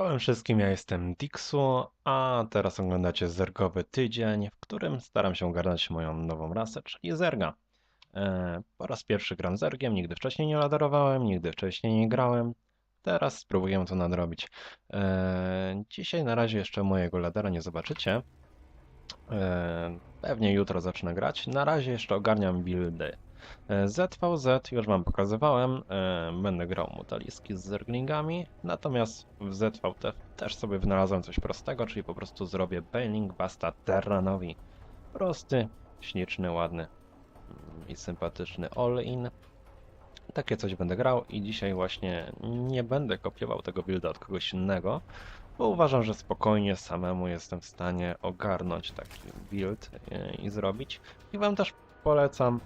Czołem wszystkim, ja jestem Dixu, a teraz oglądacie Zergowy Tydzień, w którym staram się ogarnąć moją nową rasę, czyli Zerga. E, po raz pierwszy gram Zergiem, nigdy wcześniej nie laderowałem, nigdy wcześniej nie grałem. Teraz spróbuję to nadrobić. E, dzisiaj na razie jeszcze mojego ladera nie zobaczycie. E, pewnie jutro zacznę grać. Na razie jeszcze ogarniam buildy. ZVZ już wam pokazywałem, e, będę grał mutaliski z zerglingami, natomiast w ZVT też sobie wynalazłem coś prostego, czyli po prostu zrobię Bailing Basta Terranowi. Prosty, śliczny, ładny i sympatyczny all-in. Takie coś będę grał i dzisiaj właśnie nie będę kopiował tego builda od kogoś innego, bo uważam, że spokojnie samemu jestem w stanie ogarnąć taki build e, i zrobić. I wam też polecam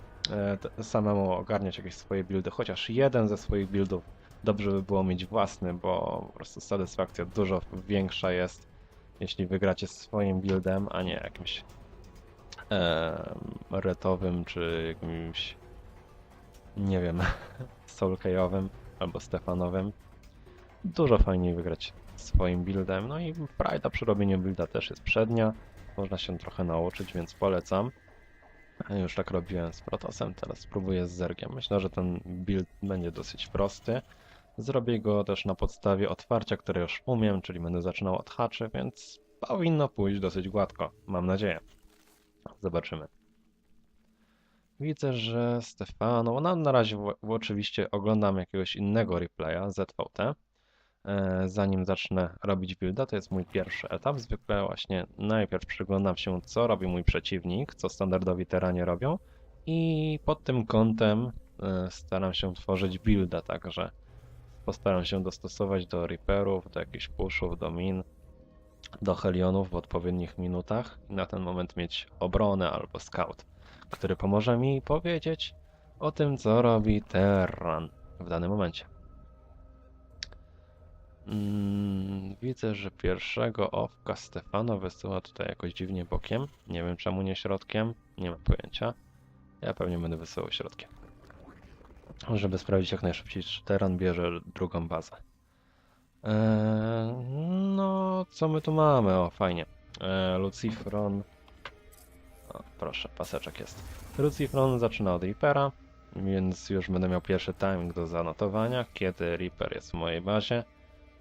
samemu ogarniać jakieś swoje buildy, chociaż jeden ze swoich buildów dobrze by było mieć własny, bo po prostu satysfakcja dużo większa jest, jeśli wygracie swoim buildem, a nie jakimś e, retowym czy jakimś nie wiem, soulkejowym albo stefanowym. Dużo fajniej wygrać swoim buildem, no i frajda przy robieniu builda też jest przednia, można się trochę nauczyć, więc polecam. Już tak robiłem z Protosem, teraz spróbuję z Zergiem. Myślę, że ten build będzie dosyć prosty. Zrobię go też na podstawie otwarcia, które już umiem, czyli będę zaczynał od haczy, więc powinno pójść dosyć gładko. Mam nadzieję. Zobaczymy. Widzę, że Stefano, no na razie w, w oczywiście oglądam jakiegoś innego replaya ZVT. E, zanim zacznę robić builda, to jest mój pierwszy etap. Zwykle właśnie najpierw przyglądam się, co robi mój przeciwnik, co standardowi teranie robią i pod tym kątem e, staram się tworzyć builda, także postaram się dostosować do reaperów, do jakichś pushów, do min, do helionów w odpowiednich minutach i na ten moment mieć obronę albo scout, który pomoże mi powiedzieć o tym, co robi Terran w danym momencie. Mm, widzę, że pierwszego owka Stefano wysyła tutaj jakoś dziwnie bokiem. Nie wiem czemu nie środkiem, nie mam pojęcia. Ja pewnie będę wysyłał środkiem. Żeby sprawdzić jak najszybciej, czy Teran bierze drugą bazę. Eee, no, co my tu mamy? O, fajnie. Eee, Lucifron. O, proszę, paseczek jest. Lucifron zaczyna od Reapera, więc już będę miał pierwszy timing do zanotowania, kiedy Reaper jest w mojej bazie.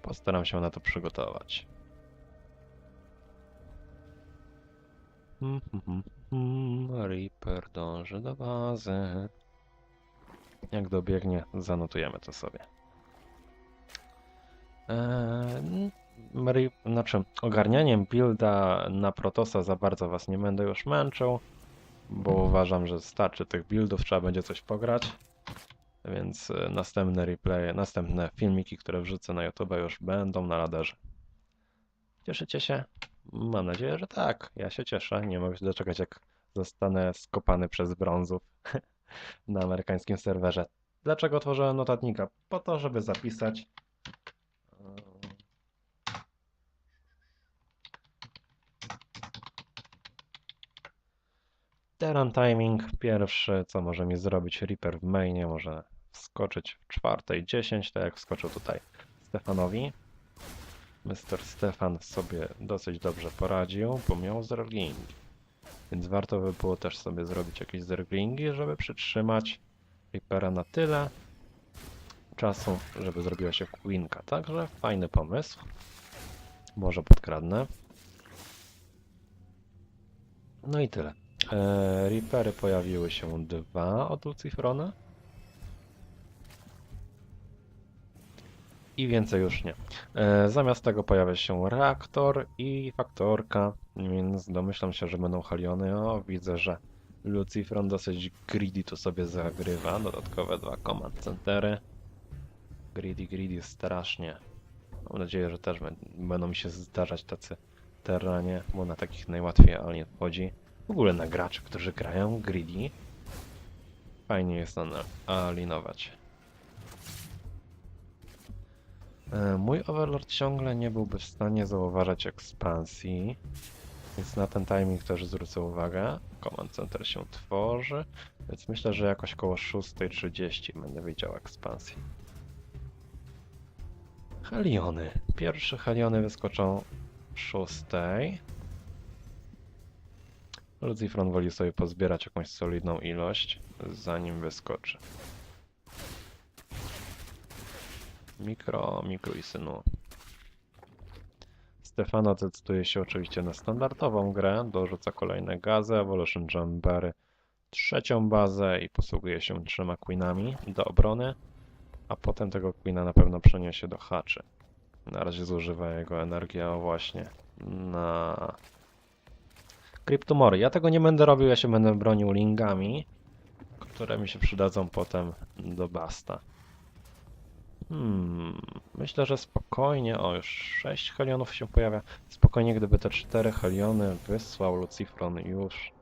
Postaram się na to przygotować. Hmm, hmm, hmm, Reaper dąży do bazy. Jak dobiegnie, zanotujemy to sobie. Eee, znaczy, ogarnianiem builda na Protosa za bardzo was nie będę już męczył, bo uważam, że starczy tych buildów, trzeba będzie coś pograć. Więc e, następne replaye, następne filmiki, które wrzucę na YouTube już będą na radarze. Cieszycie się? Mam nadzieję, że tak. Ja się cieszę. Nie mogę się doczekać, jak zostanę skopany przez brązów na amerykańskim serwerze. Dlaczego tworzyłem notatnika? Po to, żeby zapisać. Teran timing pierwszy, co może mi zrobić Reaper w mainie, może wskoczyć w czwartej 10, tak jak wskoczył tutaj Stefanowi. Mr. Stefan sobie dosyć dobrze poradził, bo miał zerglingi. Więc warto by było też sobie zrobić jakieś zerglingi, żeby przytrzymać Reapera na tyle czasu, żeby zrobiła się Queenka. Także fajny pomysł. Może podkradnę. No i tyle. E, Reapery pojawiły się dwa od Lucifrona. I więcej już nie. E, zamiast tego pojawia się reaktor i faktorka, więc domyślam się, że będą haliony. O, widzę, że Lucifron dosyć greedy tu sobie zagrywa. Dodatkowe dwa command centery. Greedy, greedy strasznie. Mam nadzieję, że też bę- będą mi się zdarzać tacy terranie, bo na takich najłatwiej alien wchodzi. W ogóle na graczy, którzy grają greedy. Fajnie jest na- alinować. Mój Overlord ciągle nie byłby w stanie zauważać ekspansji, więc na ten timing też zwrócę uwagę. Command Center się tworzy, więc myślę, że jakoś koło 6.30 będę widział ekspansję. Heliony. Pierwsze heliony wyskoczą szóstej. Lucifron woli sobie pozbierać jakąś solidną ilość, zanim wyskoczy. Mikro, mikro i synu. Stefano decyduje się oczywiście na standardową grę, dorzuca kolejne gazy, Evolution Jambery, trzecią bazę i posługuje się trzema queenami do obrony, a potem tego queena na pewno przeniesie do haczy. Na razie zużywa jego energię właśnie na Cryptomory. Ja tego nie będę robił, ja się będę bronił lingami, które mi się przydadzą potem do basta. Hmm, myślę, że spokojnie, o już 6 helionów się pojawia. Spokojnie, gdyby te 4 heliony wysłał Lucifron już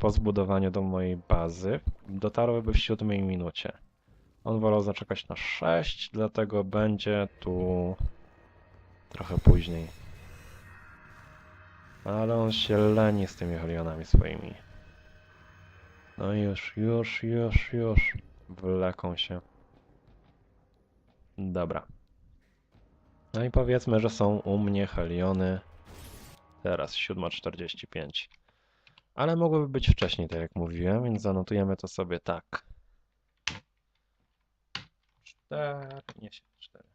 po zbudowaniu do mojej bazy, dotarłyby w 7 minucie. On wolał zaczekać na 6, dlatego będzie tu trochę później. Ale on się leni z tymi helionami swoimi. No już, już, już, już. Wleką się. Dobra. No i powiedzmy, że są u mnie heliony. Teraz 7.45. Ale mogłyby być wcześniej, tak jak mówiłem, więc zanotujemy to sobie tak. 4, nie 4.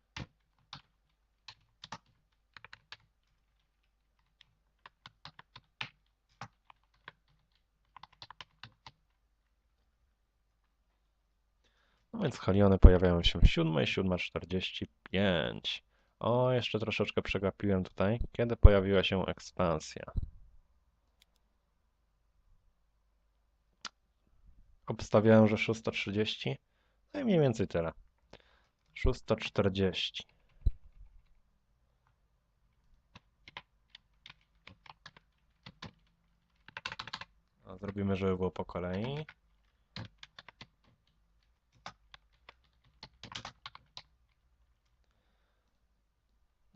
No więc haliony pojawiają się w 7, 7.45. O, jeszcze troszeczkę przegapiłem tutaj, kiedy pojawiła się ekspansja. Obstawiałem, że 6.30. No i mniej więcej tyle. 6.40. A Zrobimy, żeby było po kolei.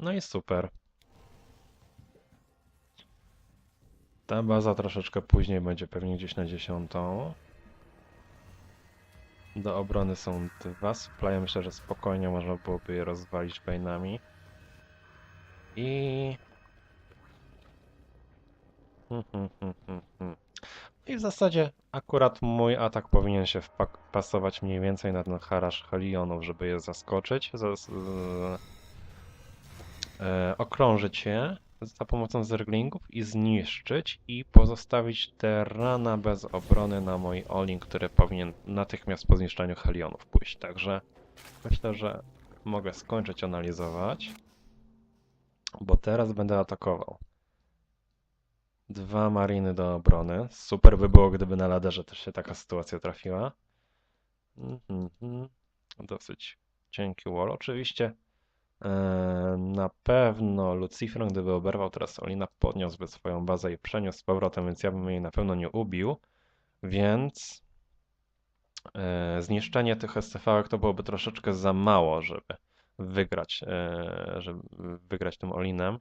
No i super. Ta baza troszeczkę później będzie pewnie gdzieś na dziesiątą. Do obrony są dwa supply. Myślę, że spokojnie można byłoby je rozwalić bainami. I... Hmm, hmm, hmm. I w zasadzie akurat mój atak powinien się wpasować mniej więcej na ten harasz Helionów, żeby je zaskoczyć. Za, z, okrążyć je za pomocą zerglingów i zniszczyć i pozostawić Terrana bez obrony na mój Olin, który powinien natychmiast po zniszczeniu Helionów pójść. Także myślę, że mogę skończyć analizować, bo teraz będę atakował. Dwa mariny do obrony. Super by było, gdyby na laderze też się taka sytuacja trafiła. Mhm. Dosyć cienki wall. Oczywiście e, na pewno Lucifer, gdyby oberwał teraz Olina, podniósłby swoją bazę i przeniósł z powrotem, więc ja bym jej na pewno nie ubił. Więc e, zniszczenie tych STV to byłoby troszeczkę za mało, żeby wygrać, e, żeby wygrać tym Olinem.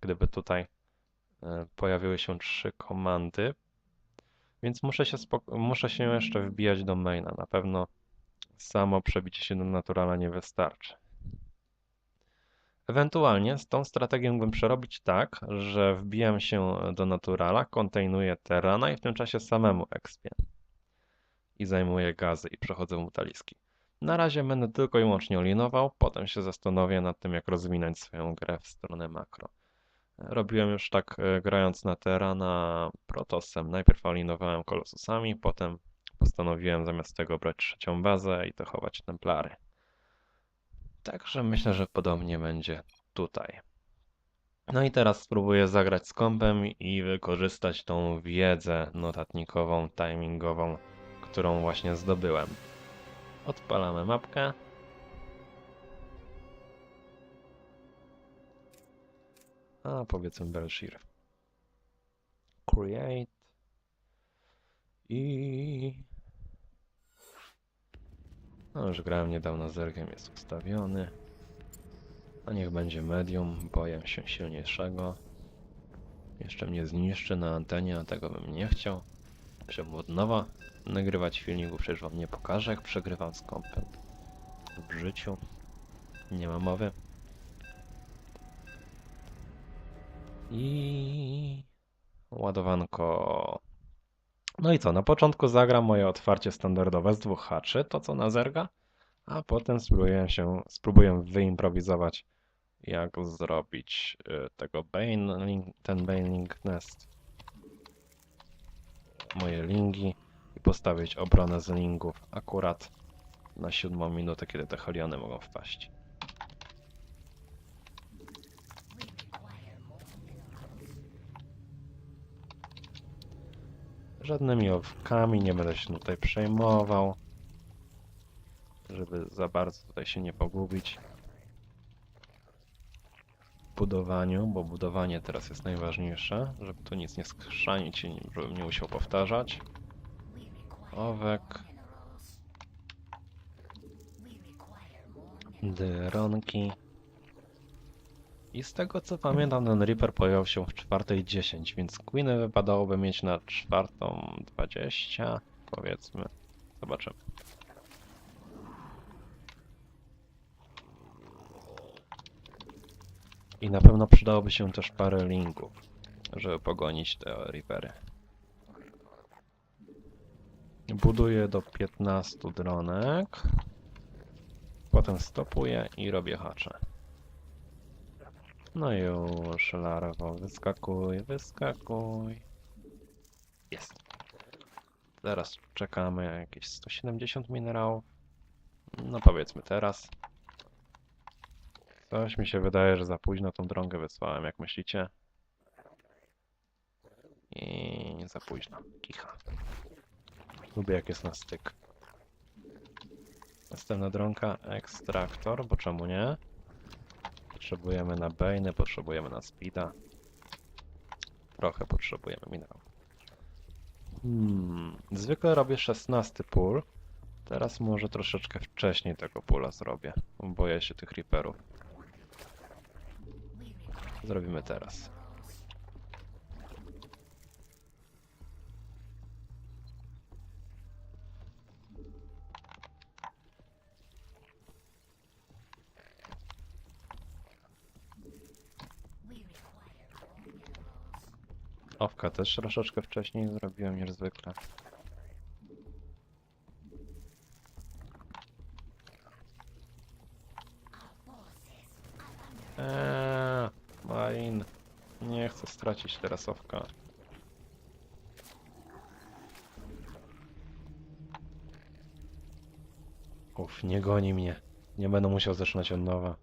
Gdyby tutaj e, pojawiły się trzy komandy. Więc muszę się, muszę się jeszcze wbijać do maina. Na pewno samo przebicie się do naturala nie wystarczy. Ewentualnie z tą strategią bym przerobić tak, że wbijam się do naturala, kontejnuję terana i w tym czasie samemu expię. I zajmuję gazy i przechodzę mutaliski. Na razie będę tylko i wyłącznie olinował, potem się zastanowię nad tym, jak rozwinąć swoją grę w stronę makro. Robiłem już tak e, grając na terana protosem. Najpierw olinowałem kolosusami, potem postanowiłem zamiast tego brać trzecią bazę i to chować templary. Także myślę, że podobnie będzie tutaj. No i teraz spróbuję zagrać z kompem i wykorzystać tą wiedzę notatnikową, timingową, którą właśnie zdobyłem. Odpalamy mapkę. A powiedzmy Belshir. Create. I... No już grałem niedawno zergiem, jest ustawiony. A niech będzie medium, boję się silniejszego. Jeszcze mnie zniszczy na antenie, a tego bym nie chciał. Chciałbym od nowa nagrywać filmików, przecież wam nie pokażę jak przegrywam z kompem. W życiu. Nie ma mowy. I ładowanko no i co? Na początku zagram moje otwarcie standardowe z dwóch haczy, to co na zerga, a potem spróbuję się, spróbuję wyimprowizować, jak zrobić y, tego Bane, link, ten Bane Link Nest. Moje lingi i postawić obronę z lingów akurat na siódmą minutę, kiedy te heliony mogą wpaść. Żadnymi owkami nie będę się tutaj przejmował, żeby za bardzo tutaj się nie pogubić w budowaniu, bo budowanie teraz jest najważniejsze, żeby tu nic nie skrzanić i żebym nie musiał powtarzać. Owek. Dyronki. I z tego co pamiętam, ten Reaper pojawił się w czwartej 10, więc Queeny wypadałoby mieć na czwartą 20, powiedzmy. Zobaczymy. I na pewno przydałoby się też parę linków, żeby pogonić te Reapery. Buduję do 15 dronek. Potem stopuję i robię hacze. No już, larwo, wyskakuj, wyskakuj. Jest. Teraz czekamy jakieś 170 minerałów. No powiedzmy teraz. Coś mi się wydaje, że za późno tą drągę wysłałem, jak myślicie? I za późno. Kicha. Lubię jak jest na styk. Następna drąga, ekstraktor, bo czemu nie? Potrzebujemy na Bane, potrzebujemy na Speeda. Trochę potrzebujemy minerałów. Hmm, zwykle robię 16 pól. Teraz może troszeczkę wcześniej tego pula zrobię. bo Boję się tych Reaperów. Zrobimy teraz. Owka też troszeczkę wcześniej zrobiłem niż zwykle. Eee, Marin. Nie chcę stracić teraz owka. Uf, nie goni mnie. Nie będę musiał zaczynać od nowa.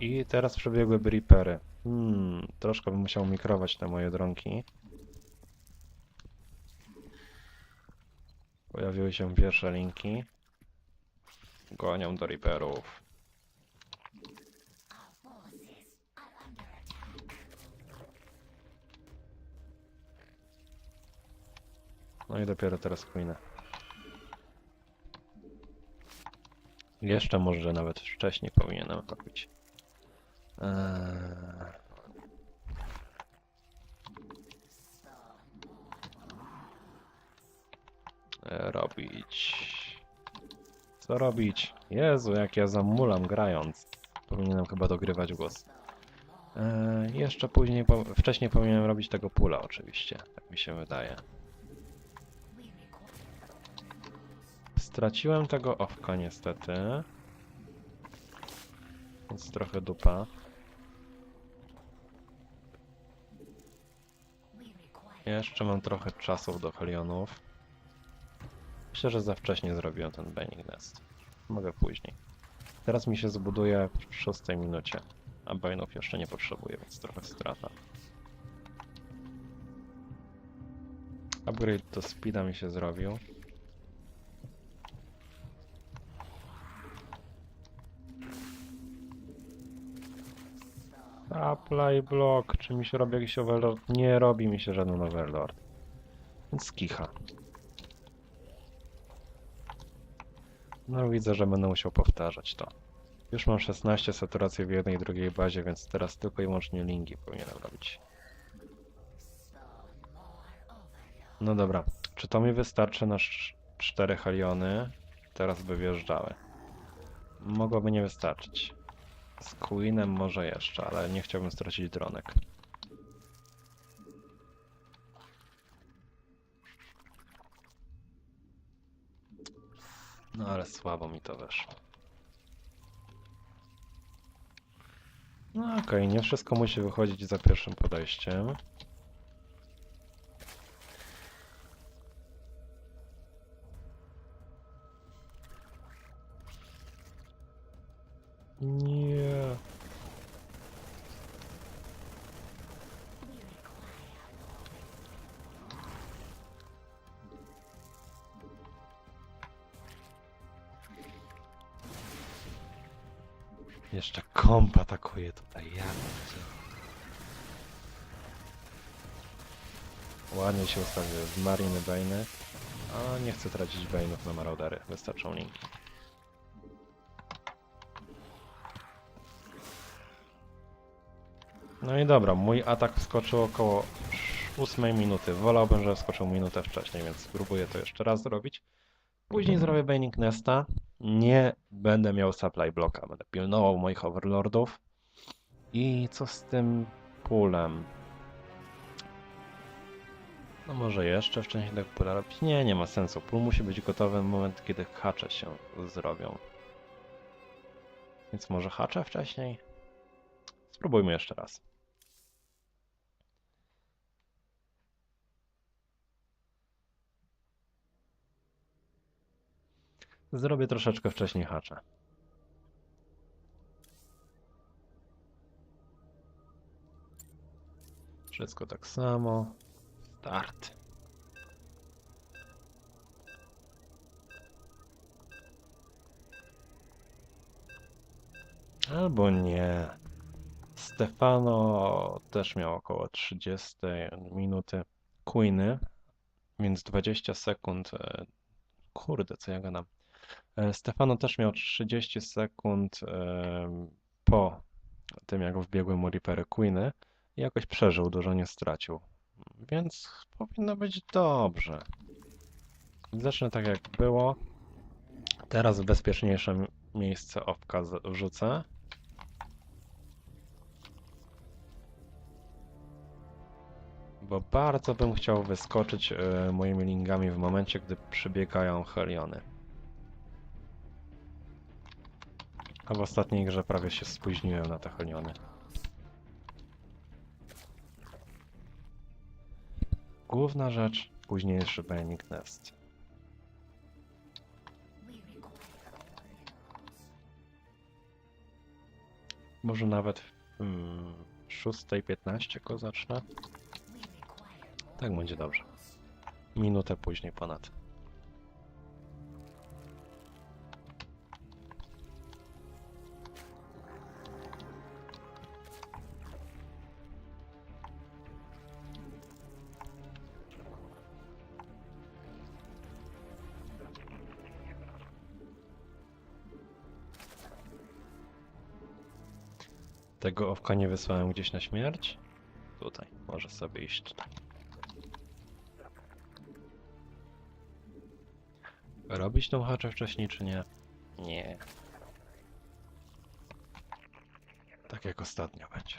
I teraz przebiegłyby Reapery. Hmm, troszkę bym musiał mikrować te moje dronki. Pojawiły się pierwsze linki. Gonią do Reaperów. No i dopiero teraz Queen. Jeszcze może nawet wcześniej powinienem robić. Eee... E, Robić. Co robić? Jezu, jak ja zamulam grając. Powinienem chyba dogrywać głos. Eee, jeszcze później, po, wcześniej powinienem robić tego pula oczywiście, tak mi się wydaje. Straciłem tego owka niestety. Więc trochę dupa. Jeszcze mam trochę czasów do Helionów. Myślę, że za wcześnie zrobiłem ten Baining Nest. Mogę później. Teraz mi się zbuduje w szóstej minucie, a Bainów jeszcze nie potrzebuję, więc trochę strata. Upgrade do speeda mi się zrobił. Apply block. Czy mi się robi jakiś overlord? Nie robi mi się żaden overlord. Więc kicha. No widzę, że będę musiał powtarzać to. Już mam 16 saturacji w jednej i drugiej bazie, więc teraz tylko i wyłącznie linki powinienem robić. No dobra, czy to mi wystarczy na sz- cztery haliony? Teraz by wjeżdżały. Mogłoby nie wystarczyć. Z Queenem może jeszcze, ale nie chciałbym stracić dronek. No ale słabo mi to wyszło. No okej, nie wszystko musi wychodzić za pierwszym podejściem. Ładnie się ustawiły z Mariny Bane'y. A nie chcę tracić Bane'ów na Maraudery, wystarczą linki. No i dobra, mój atak wskoczył około 8 minuty. Wolałbym, żeby wskoczył minutę wcześniej, więc spróbuję to jeszcze raz zrobić. Później zrobię Baning Nesta. Nie będę miał supply blocka, będę pilnował moich overlordów. I co z tym pulem? No może jeszcze wcześniej tak pula robić? Nie, nie ma sensu. Pól musi być gotowy w moment, kiedy hacze się zrobią. Więc może hacze wcześniej? Spróbujmy jeszcze raz. Zrobię troszeczkę wcześniej hacze. Wszystko tak samo. Start. Albo nie. Stefano też miał około 30 minuty Queeny, więc 20 sekund. e, Kurde, co ja gadam. E, Stefano też miał 30 sekund em, po tym, jak wbiegły mu Reapery Queeny i jakoś przeżył, dużo nie stracił. Więc powinno być dobrze. Zacznę tak jak było. Teraz w bezpieczniejsze miejsce owka wrzucę. Bo bardzo bym chciał wyskoczyć e, moimi lingami w momencie, gdy przybiegają Heliony. A w ostatniej grze prawie się spóźniłem na te Heliony. Główna rzecz, późniejszy Binding Nest. Może nawet w mm, 6.15 go zacznę. Tak będzie dobrze. Minutę później ponad. Tego owka nie wysłałem gdzieś na śmierć? Tutaj, może sobie iść tutaj. Robić tą haczę wcześniej, czy nie? Nie. Tak jak ostatnio będzie.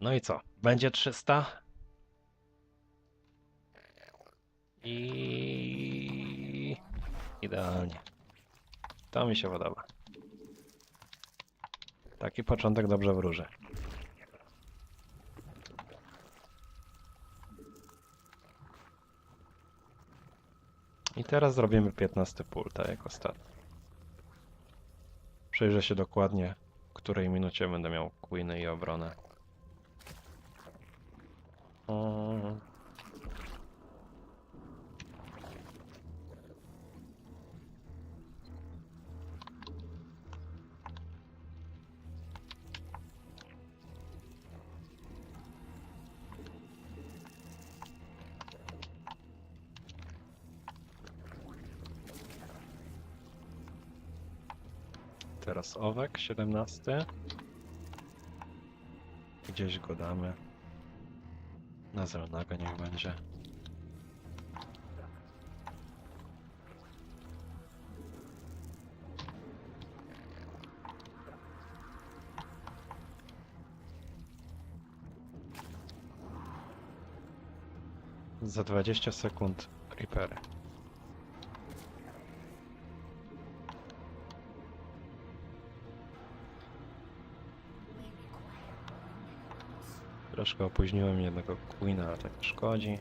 No i co? Będzie 300? I idealnie. To mi się podoba. Taki początek dobrze wróży. I teraz zrobimy 15 pól, tak jak ostatnio. Przyjrzę się dokładnie, w której minucie będę miał Queeny i obronę. Mm. Teraz owek, 17. Gdzieś go damy. Na zielonego niech będzie. Za 20 sekund Reapery. Troszkę opóźniłem jednego Queena, ale tak szkodzi.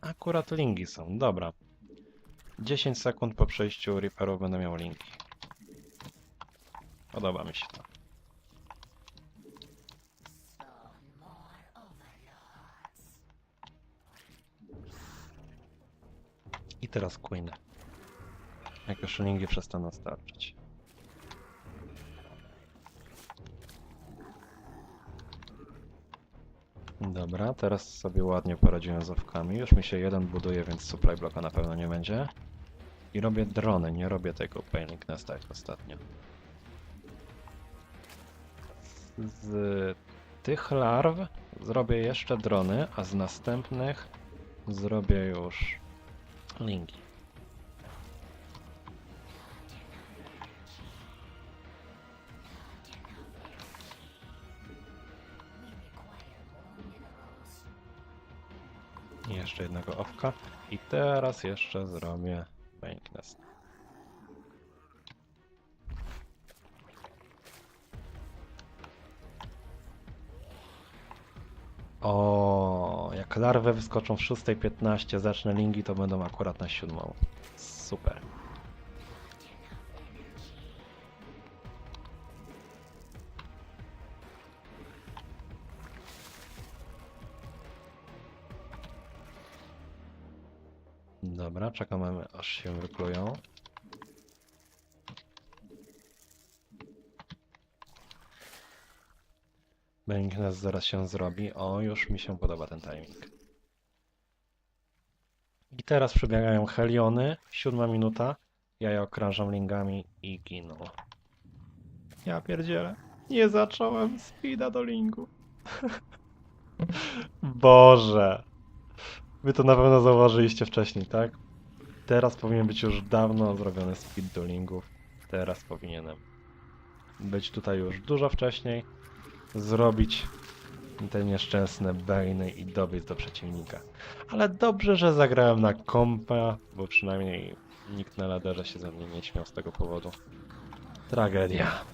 Akurat linki są, dobra. 10 sekund po przejściu Reaperów będę miał linki. Podoba mi się to. I teraz Queen. Jak już linki przestaną starczyć. Dobra, teraz sobie ładnie poradziłem z owkami. Już mi się jeden buduje, więc supply bloka na pewno nie będzie. I robię drony, nie robię tego Painting Nesta jak ostatnio. Z tych larw zrobię jeszcze drony, a z następnych zrobię już linki. Jeszcze jednego owka. I teraz jeszcze zrobię Painting Jak larwy wyskoczą w 6.15, zacznę linki, to będą akurat na siódmą. Super. Dobra, czekamy aż się wyklują. Bankness zaraz się zrobi. O, już mi się podoba ten timing. I teraz przebiegają Heliony. Siódma minuta. Ja je okrążam lingami i giną. Ja pierdzielę. Nie zacząłem speeda do lingu. Boże. Wy to na pewno zauważyliście wcześniej, tak? Teraz powinien być już dawno zrobiony speed do lingów. Teraz powinienem być tutaj już dużo wcześniej zrobić te nieszczęsne Bane'y i dobiec do przeciwnika. Ale dobrze, że zagrałem na kompa, bo przynajmniej nikt na laderze się ze mnie nie śmiał z tego powodu. Tragedia.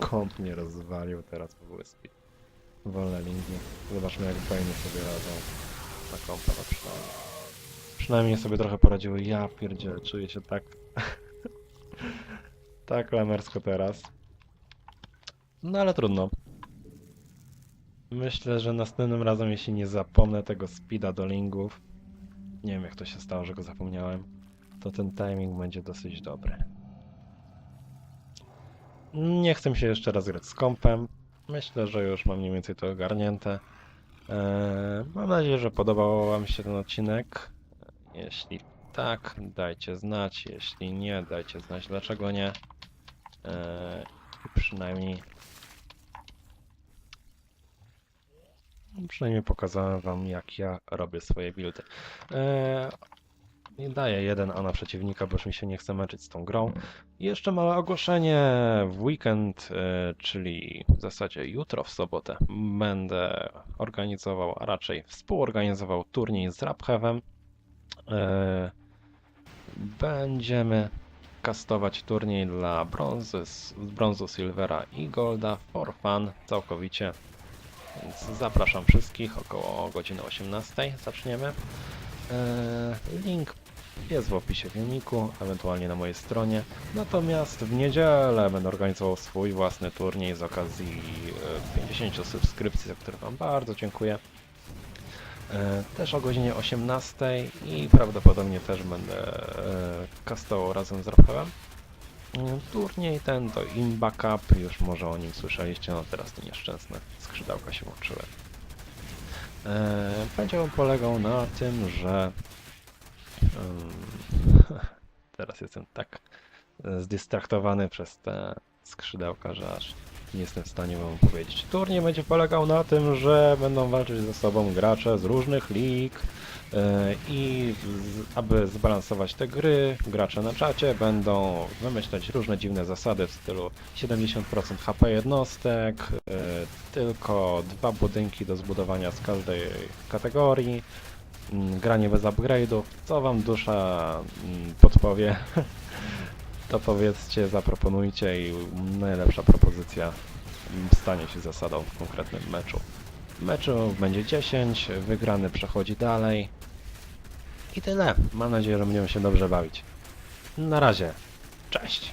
Komp mnie rozwalił teraz po wyspie. Wolne linki. Zobaczmy jak Bane'y sobie radzą na kompa no przynajmniej. Przynajmniej sobie trochę poradziły. Ja pierdzielę, czuję się tak... tak lamersko teraz. No ale trudno. Myślę, że następnym razem, jeśli nie zapomnę tego speeda do lingów, nie wiem jak to się stało, że go zapomniałem, to ten timing będzie dosyć dobry. Nie chcę się jeszcze raz grać z kompem. Myślę, że już mam mniej więcej to ogarnięte. Eee, mam nadzieję, że podobał Wam się ten odcinek. Jeśli tak, dajcie znać. Jeśli nie, dajcie znać dlaczego nie. Eee, przynajmniej przynajmniej pokazałem wam jak ja robię swoje buildy. Eee, daję jeden A na przeciwnika, bo już mi się nie chce męczyć z tą grą. I jeszcze małe ogłoszenie. W weekend, e, czyli w zasadzie jutro w sobotę, będę organizował, a raczej współorganizował turniej z Rapheavem. E, będziemy kastować turniej dla brązy, z brązu, silvera i golda for fun całkowicie. Więc zapraszam wszystkich, około godziny 18 zaczniemy. Eee, Link jest w opisie filmiku, ewentualnie na mojej stronie. Natomiast w niedzielę będę organizował swój własny turniej z okazji e, 50 subskrypcji, za które Wam bardzo dziękuję. E, Też o godzinie 18 i prawdopodobnie też będę e, kastował razem z Rafałem. Mm, Turniej ten to im backup, już może o nim słyszeliście, no teraz te nieszczęsne skrzydełka się łączyły. Będzie on polegał na tym, że teraz jestem tak e, zdystraktowany przez te skrzydełka, że aż nie jestem w stanie wam powiedzieć. Turniej będzie polegał na tym, że będą walczyć ze sobą gracze z różnych lig e, i aby zbalansować te gry, gracze na czacie będą wymyślać różne dziwne zasady w stylu 70% HP jednostek, e, tylko dwa budynki do zbudowania z każdej kategorii, mm, granie bez upgrade'ów, co wam dusza mm, podpowie. To powiedzcie, zaproponujcie i najlepsza propozycja stanie się zasadą w konkretnym meczu. Meczu będzie 10, wygrany przechodzi dalej. I tyle. Mam nadzieję, że będziemy się dobrze bawić. Na razie. Cześć!